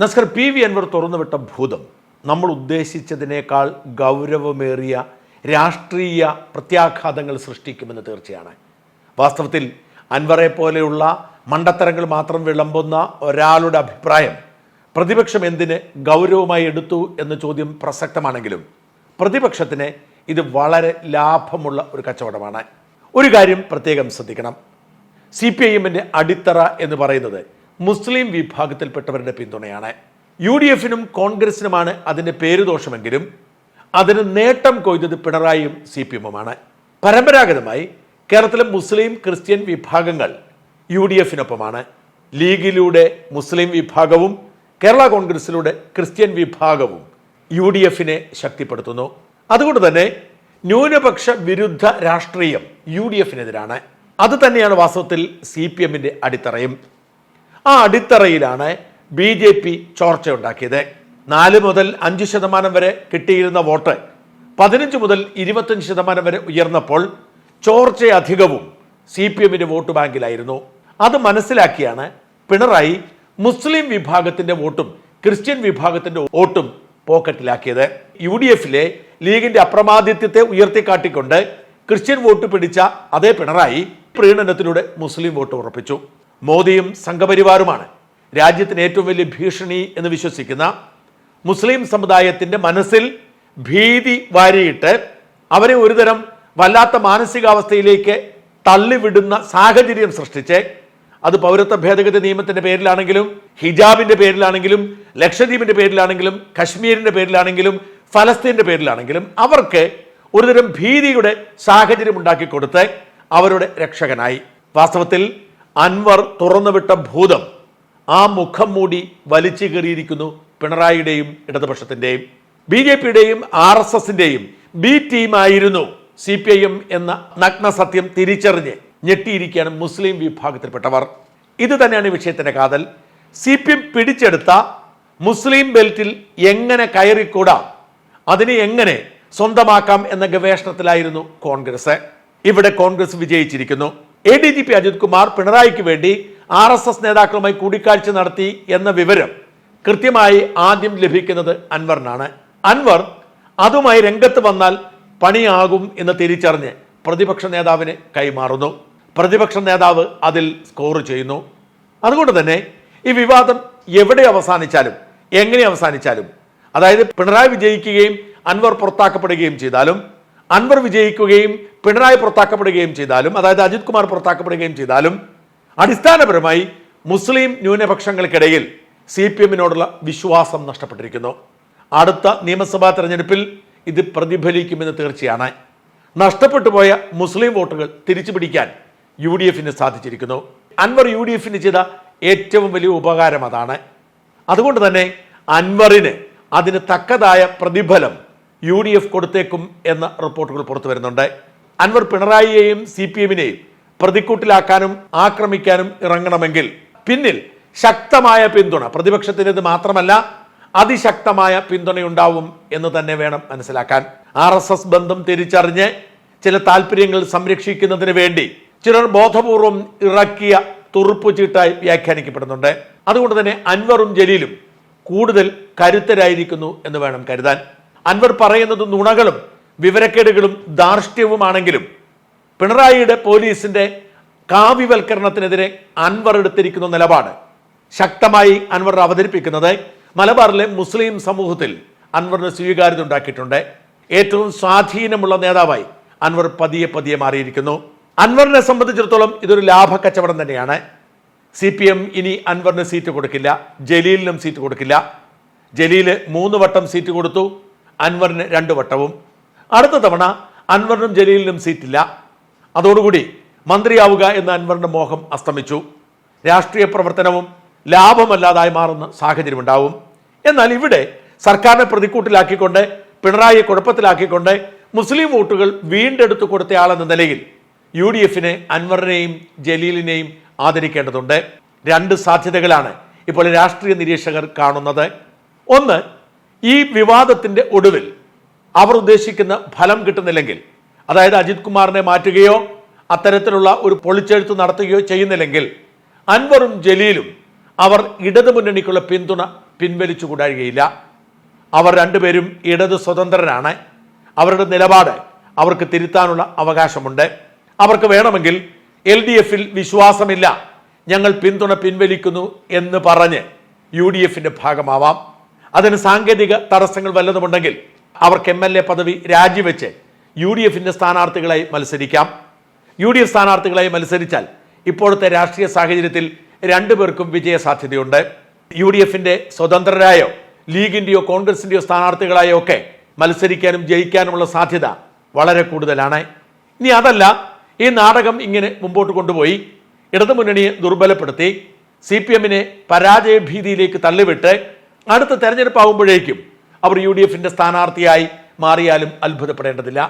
നസ്കർ P V Anvar തുറന്നുവിട്ട ഭൂതം നമ്മൾ ഉദ്ദേശിച്ചതിനേക്കാൾ ഗൗരവമേറിയ രാഷ്ട്രീയ പ്രത്യാഘാതങ്ങൾ സൃഷ്ടിക്കുമെന്ന് തീർച്ചയാണ്. വാസ്തവത്തിൽ അൻവറെ പോലെയുള്ള മണ്ടത്തരങ്ങൾ മാത്രം വിളമ്പുന്ന ഒരാളുടെ അഭിപ്രായം പ്രതിപക്ഷം എന്തിന് ഗൗരവമായി എടുത്തു എന്ന ചോദ്യം പ്രസക്തമാണെങ്കിലും പ്രതിപക്ഷത്തിന് ഇത് വളരെ ലാഭമുള്ള ഒരു കച്ചവടമാണ്. ഒരു കാര്യം പ്രത്യേകം ശ്രദ്ധിക്കണം. സി പി ഐ എമ്മിന്റെ അടിത്തറ എന്ന് പറയുന്നത് മുസ്ലിം വിഭാഗത്തിൽപ്പെട്ടവരുടെ പിന്തുണയാണ്. യു ഡി എഫിനും കോൺഗ്രസിനുമാണ് അതിന്റെ പേരുദോഷമെങ്കിലും അതിന് നേട്ടം കൊയ്തത് പിണറായിയും സി പി എമ്മുമാണ് പരമ്പരാഗതമായി കേരളത്തിലെ മുസ്ലിം ക്രിസ്ത്യൻ വിഭാഗങ്ങൾ യു ഡി എഫിനൊപ്പമാണ് ലീഗിലൂടെ മുസ്ലിം വിഭാഗവും കേരള കോൺഗ്രസിലൂടെ ക്രിസ്ത്യൻ വിഭാഗവും യു ഡി എഫിനെ ശക്തിപ്പെടുത്തുന്നു. അതുകൊണ്ട് തന്നെ ന്യൂനപക്ഷ വിരുദ്ധ രാഷ്ട്രീയം യു ഡി എഫിനെതിരാണ് അത് തന്നെയാണ് വാസ്തവത്തിൽ സി പി എമ്മിന്റെ അടിത്തറയും. ആ അടിത്തറയിലാണ് ബി ജെ പി ചോർച്ചയുണ്ടാക്കിയത്. നാല് മുതൽ അഞ്ച് ശതമാനം വരെ കിട്ടിയിരുന്ന വോട്ട് പതിനഞ്ച് മുതൽ ഇരുപത്തഞ്ച് ശതമാനം വരെ ഉയർന്നപ്പോൾ ചോർച്ച അധികവും സി പി എമ്മിന്റെ വോട്ട് ബാങ്കിലായിരുന്നു. അത് മനസ്സിലാക്കിയാണ് പിണറായി മുസ്ലിം വിഭാഗത്തിന്റെ വോട്ടും ക്രിസ്ത്യൻ വിഭാഗത്തിന്റെ വോട്ടും പോക്കറ്റിലാക്കിയത്. യു ഡി എഫിലെ ലീഗിന്റെ അപ്രമാദിത്യത്തെ ഉയർത്തിക്കാട്ടിക്കൊണ്ട് ക്രിസ്ത്യൻ വോട്ട് പിടിച്ച അതേ പിണറായി പ്രീണനത്തിലൂടെ മുസ്ലിം വോട്ട് ഉറപ്പിച്ചു. മോദിയും സംഘപരിവാറുമാണ്. രാജ്യത്തിന് ഏറ്റവും വലിയ ഭീഷണി എന്ന് വിശ്വസിക്കുന്ന മുസ്ലിം സമുദായത്തിന്റെ മനസ്സിൽ ഭീതി വാരിയിട്ട് അവരെ ഒരുതരം വല്ലാത്ത മാനസികാവസ്ഥയിലേക്ക് തള്ളിവിടുന്ന സാഹചര്യം സൃഷ്ടിച്ച് അത് പൗരത്വ ഭേദഗതി നിയമത്തിന്റെ പേരിലാണെങ്കിലും ഹിജാബിന്റെ പേരിലാണെങ്കിലും ലക്ഷദ്വീപിന്റെ പേരിലാണെങ്കിലും കശ്മീരിന്റെ പേരിലാണെങ്കിലും ഫലസ്തീന്റെ പേരിലാണെങ്കിലും അവർക്ക് ഒരുതരം ഭീതിയുടെ സാഹചര്യം ഉണ്ടാക്കി കൊടുത്ത് അവരുടെ രക്ഷകനായി. വാസ്തവത്തിൽ അൻവർ തുറന്നുവിട്ട ഭൂതം ആ മുഖം മൂടി വലിച്ചു കയറിയിരിക്കുന്നു പിണറായിയുടെയും ഇടതുപക്ഷത്തിന്റെയും. ബി ജെ പിയുടെയും ആർ എസ് എസിന്റെയും. ബി ടീമായിരുന്നു സി പി ഐ എം എന്ന നഗ്ന സത്യം തിരിച്ചറിഞ്ഞ് ഞെട്ടിയിരിക്കുകയാണ് മുസ്ലിം വിഭാഗത്തിൽപ്പെട്ടവർ. ഇത് തന്നെയാണ് വിഷയത്തിന്റെ കാതൽ. സി പി എം പിടിച്ചെടുത്ത മുസ്ലിം ബെൽറ്റിൽ എങ്ങനെ കയറിക്കൂടാം? അതിനെ എങ്ങനെ സ്വന്തമാക്കാം എന്ന ഗവേഷണത്തിലായിരുന്നു കോൺഗ്രസ്. ഇവിടെ Congress വിജയിച്ചിരിക്കുന്നു. A D G P Ajith Kumar പിണറായിക്ക് വേണ്ടി ആർ എസ് എസ് നേതാക്കളുമായി കൂടിക്കാഴ്ച നടത്തി എന്ന വിവരം കൃത്യമായി ആദ്യം ലഭിക്കുന്നത് അൻവറിനാണ്. അൻവർ അതുമായി രംഗത്ത് വന്നാൽ പണിയാകും എന്ന് തിരിച്ചറിഞ്ഞ് പ്രതിപക്ഷ നേതാവിന് കൈമാറുന്നു. പ്രതിപക്ഷ നേതാവ് അതിൽ സ്കോർ ചെയ്യുന്നു. അതുകൊണ്ട് തന്നെ ഈ വിവാദം എവിടെ അവസാനിച്ചാലും എങ്ങനെ അവസാനിച്ചാലും അതായത് പിണറായി വിജയിക്കുകയും അൻവർ പുറത്താക്കപ്പെടുകയും ചെയ്താലും അൻവർ വിജയിക്കുകയും പിണറായി പുറത്താക്കപ്പെടുകയും ചെയ്താലും അതായത് അജിത് കുമാർ പുറത്താക്കപ്പെടുകയും ചെയ്താലും അടിസ്ഥാനപരമായി മുസ്ലിം ന്യൂനപക്ഷങ്ങൾക്കിടയിൽ സി പി എമ്മിനോടുള്ള വിശ്വാസം നഷ്ടപ്പെട്ടിരിക്കുന്നു. അടുത്ത നിയമസഭാ തെരഞ്ഞെടുപ്പിൽ ഇത് പ്രതിഫലിക്കുമെന്ന് തീർച്ചയാണ്. നഷ്ടപ്പെട്ടു പോയ മുസ്ലിം വോട്ടുകൾ തിരിച്ചു പിടിക്കാൻ യു ഡി എഫിന് സാധിച്ചിരിക്കുന്നു. അൻവർ യു ഡി എഫിന് ചെയ്ത ഏറ്റവും വലിയ ഉപകാരം അതാണ്. അതുകൊണ്ട് തന്നെ അൻവറിന് അതിന് തക്കതായ പ്രതിഫലം യു ഡി എഫ് കൊടുത്തേക്കും എന്ന റിപ്പോർട്ടുകൾ പുറത്തു വരുന്നുണ്ട്. അൻവർ പിണറായിയെയും സി പി എമ്മിനെയും പ്രതിക്കൂട്ടിലാക്കാനും ആക്രമിക്കാനും ഇറങ്ങണമെങ്കിൽ പിന്നിൽ ശക്തമായ പിന്തുണ പ്രതിപക്ഷത്തിന്റെത് മാത്രമല്ല അതിശക്തമായ പിന്തുണയുണ്ടാവും എന്ന് തന്നെ വേണം മനസ്സിലാക്കാൻ. ആർ എസ് എസ് ബന്ധം തിരിച്ചറിഞ്ഞ് ചില താല്പര്യങ്ങൾ സംരക്ഷിക്കുന്നതിന് വേണ്ടി ചിലർ ബോധപൂർവം ഇറക്കിയ തുറുപ്പ് ചീട്ടായി വ്യാഖ്യാനിക്കപ്പെടുന്നുണ്ട്. അതുകൊണ്ട് തന്നെ അൻവറും ജലീലും കൂടുതൽ കരുത്തരായിരിക്കുന്നു എന്ന് വേണം കരുതാൻ. അൻവർ പറയുന്നത് നുണകളും വിവരക്കേടുകളും ധാർഷ്ട്യവുമാണെങ്കിലും പിണറായിയുടെ പോലീസിന്റെ കാവ്യവൽക്കരണത്തിനെതിരെ അൻവർ എടുത്തിരിക്കുന്ന നിലപാട് ശക്തമായി അൻവർ അവതരിപ്പിക്കുന്നത് മലബാറിലെ മുസ്ലിം സമൂഹത്തിൽ അൻവറിന് സ്വീകാര്യത ഉണ്ടാക്കിയിട്ടുണ്ട്. ഏറ്റവും സ്വാധീനമുള്ള നേതാവായി അൻവർ പതിയെ പതിയെ മാറിയിരിക്കുന്നു. അൻവറിനെ സംബന്ധിച്ചിടത്തോളം ഇതൊരു ലാഭ കച്ചവടം തന്നെയാണ്. സി പി എം ഇനി അൻവറിന് സീറ്റ് കൊടുക്കില്ല. ജലീലിനും സീറ്റ് കൊടുക്കില്ല. ജലീൽ മൂന്ന് വട്ടം സീറ്റ് കൊടുത്തു. അൻവറിന് രണ്ട് വട്ടവും. അടുത്ത തവണ അൻവറിനും ജലീലിനും സീറ്റില്ല. അതോടുകൂടി മന്ത്രിയാവുക എന്ന അൻവറിന്റെ മോഹം അസ്തമിച്ചു. രാഷ്ട്രീയ പ്രവർത്തനവും ലാഭമല്ലാതായി മാറുന്ന സാഹചര്യം ഉണ്ടാവും എന്നാൽ ഇവിടെ സർക്കാരിനെ പ്രതിക്കൂട്ടിലാക്കിക്കൊണ്ട് പിണറായിയെ കുഴപ്പത്തിലാക്കിക്കൊണ്ട് മുസ്ലിം വോട്ടുകൾ വീണ്ടെടുത്തു കൊടുത്തയാളെന്ന നിലയിൽ യു ഡി എഫിനെ അൻവറിനെയും ജലീലിനെയും ആദരിക്കേണ്ടതുണ്ട്. രണ്ട് സാധ്യതകളാണ് ഇപ്പോൾ രാഷ്ട്രീയ നിരീക്ഷകർ കാണുന്നത്. ഒന്ന് ഈ വിവാദത്തിന്റെ ഒടുവിൽ അവർ ഉദ്ദേശിക്കുന്ന ഫലം കിട്ടുന്നില്ലെങ്കിൽ അതായത് അജിത് കുമാറിനെ മാറ്റുകയോ അത്തരത്തിലുള്ള ഒരു പൊളിച്ചെഴുത്ത് നടത്തുകയോ ചെയ്യുന്നില്ലെങ്കിൽ അൻവറും ജലീലും അവർ ഇടതു മുന്നണിക്കുള്ള പിന്തുണ പിൻവലിച്ചു കൂടാഴുകയില്ല അവർ രണ്ടുപേരും ഇടത് സ്വതന്ത്രരാണ്. അവരുടെ നിലപാട് അവർക്ക് തിരുത്താനുള്ള അവകാശമുണ്ട്. അവർക്ക് വേണമെങ്കിൽ എൽ ഡി എഫിൽ വിശ്വാസമില്ല. ഞങ്ങൾ പിന്തുണ പിൻവലിക്കുന്നു എന്ന് പറഞ്ഞ് യു ഡി എഫിന്റെ ഭാഗമാവാം. അതിന് സാങ്കേതിക തടസ്സങ്ങൾ വല്ലതുമുണ്ടെങ്കിൽ അവർക്ക് എം എൽ എ പദവി രാജിവെച്ച് യു ഡി എഫിന്റെ സ്ഥാനാർത്ഥികളായി മത്സരിക്കാം. യു ഡി എഫ് സ്ഥാനാർത്ഥികളായി മത്സരിച്ചാൽ ഇപ്പോഴത്തെ രാഷ്ട്രീയ സാഹചര്യത്തിൽ രണ്ടുപേർക്കും വിജയ സാധ്യതയുണ്ട് യു ഡി എഫിന്റെ സ്വതന്ത്രരായോ ലീഗിന്റെയോ കോൺഗ്രസിന്റെയോ സ്ഥാനാർത്ഥികളായോ ഒക്കെ മത്സരിക്കാനും ജയിക്കാനുമുള്ള സാധ്യത വളരെ കൂടുതലാണ്. ഇനി അതല്ല ഈ നാടകം ഇങ്ങനെ മുമ്പോട്ട് കൊണ്ടുപോയി ഇടതുമുന്നണിയെ ദുർബലപ്പെടുത്തി സി പി എമ്മിനെ പരാജയ ഭീതിയിലേക്ക് തള്ളിവിട്ട് അടുത്ത തെരഞ്ഞെടുപ്പാകുമ്പോഴേക്കും അവർ യു ഡി എഫിന്റെ സ്ഥാനാർത്ഥിയായി മാറിയാലും അത്ഭുതപ്പെടേണ്ടതില്ല.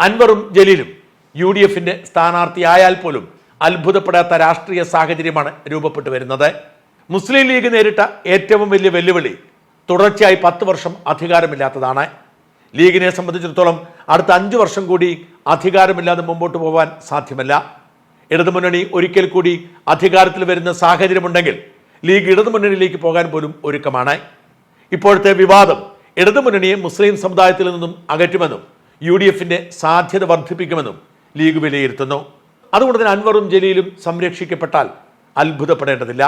അൻവറും ജലീലും യു ഡി എഫിന്റെ സ്ഥാനാർത്ഥിയായാൽ പോലും അത്ഭുതപ്പെടാത്ത രാഷ്ട്രീയ സാഹചര്യമാണ് രൂപപ്പെട്ടു വരുന്നത്. മുസ്ലിം ലീഗ് നേരിട്ട ഏറ്റവും വലിയ വെല്ലുവിളി തുടർച്ചയായി പത്ത് വർഷം അധികാരമില്ലാത്തതാണ്. ലീഗിനെ സംബന്ധിച്ചിടത്തോളം അടുത്ത അഞ്ച് വർഷം കൂടി അധികാരമില്ലാതെ മുമ്പോട്ട് പോകാൻ സാധ്യമല്ല. ഇടതുമുന്നണി ഒരിക്കൽ കൂടി അധികാരത്തിൽ വരുന്ന സാഹചര്യമുണ്ടെങ്കിൽ ലീഗ് ഇടതുമുന്നണിയിലേക്ക് പോകാൻ പോലും ഒരുക്കമാണ്. ഇപ്പോഴത്തെ വിവാദം ഇടതുമുന്നണിയെ മുസ്ലിം സമുദായത്തിൽ നിന്നും അകറ്റുമെന്നും യു ഡി എഫിന്റെ സാധ്യത വർദ്ധിപ്പിക്കുമെന്നും ലീഗ് വിലയിരുത്തുന്നു. അതുകൊണ്ട് തന്നെ അൻവറും ജലീലും സംരക്ഷിക്കപ്പെട്ടാൽ അത്ഭുതപ്പെടേണ്ടതില്ല.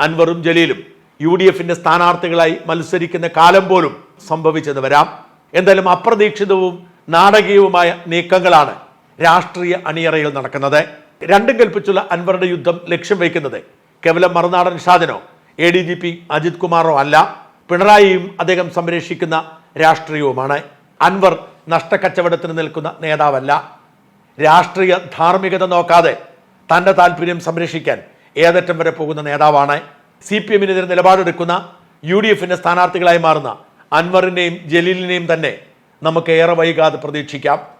അൻവറും ജലീലും യു ഡി എഫിന്റെ സ്ഥാനാർത്ഥികളായി മത്സരിക്കുന്ന കാലം പോലും സംഭവിച്ചെന്ന് വരാം. എന്തായാലും അപ്രതീക്ഷിതവും നാടകീയവുമായ നീക്കങ്ങളാണ് രാഷ്ട്രീയ അണിയറയിൽ നടക്കുന്നത്. രണ്ടും കൽപ്പിച്ചുള്ള അൻവറുടെ യുദ്ധം ലക്ഷ്യം വയ്ക്കുന്നത് കേവലം Marunadan ഷാദിനോ A D G P Ajith കുമാറോ അല്ല. പിണറായിയും അദ്ദേഹം സംരക്ഷിക്കുന്ന രാഷ്ട്രീയവുമാണ്. അൻവർ നഷ്ടക്കച്ചവടത്തിന് നിൽക്കുന്ന നേതാവല്ല. രാഷ്ട്രീയ ധാർമ്മികത നോക്കാതെ തന്റെ താല്പര്യം സംരക്ഷിക്കാൻ ഏതറ്റം വരെ പോകുന്ന നേതാവാണ്. സി പി എമ്മിനെതിരെ നിലപാടെടുക്കുന്ന യു ഡി എഫിന്റെ സ്ഥാനാർത്ഥികളായി മാറുന്ന അൻവറിന്റെയും ജലീലിനെയും തന്നെ നമുക്ക് ഏറെ വൈകാതെ പ്രതീക്ഷിക്കാം.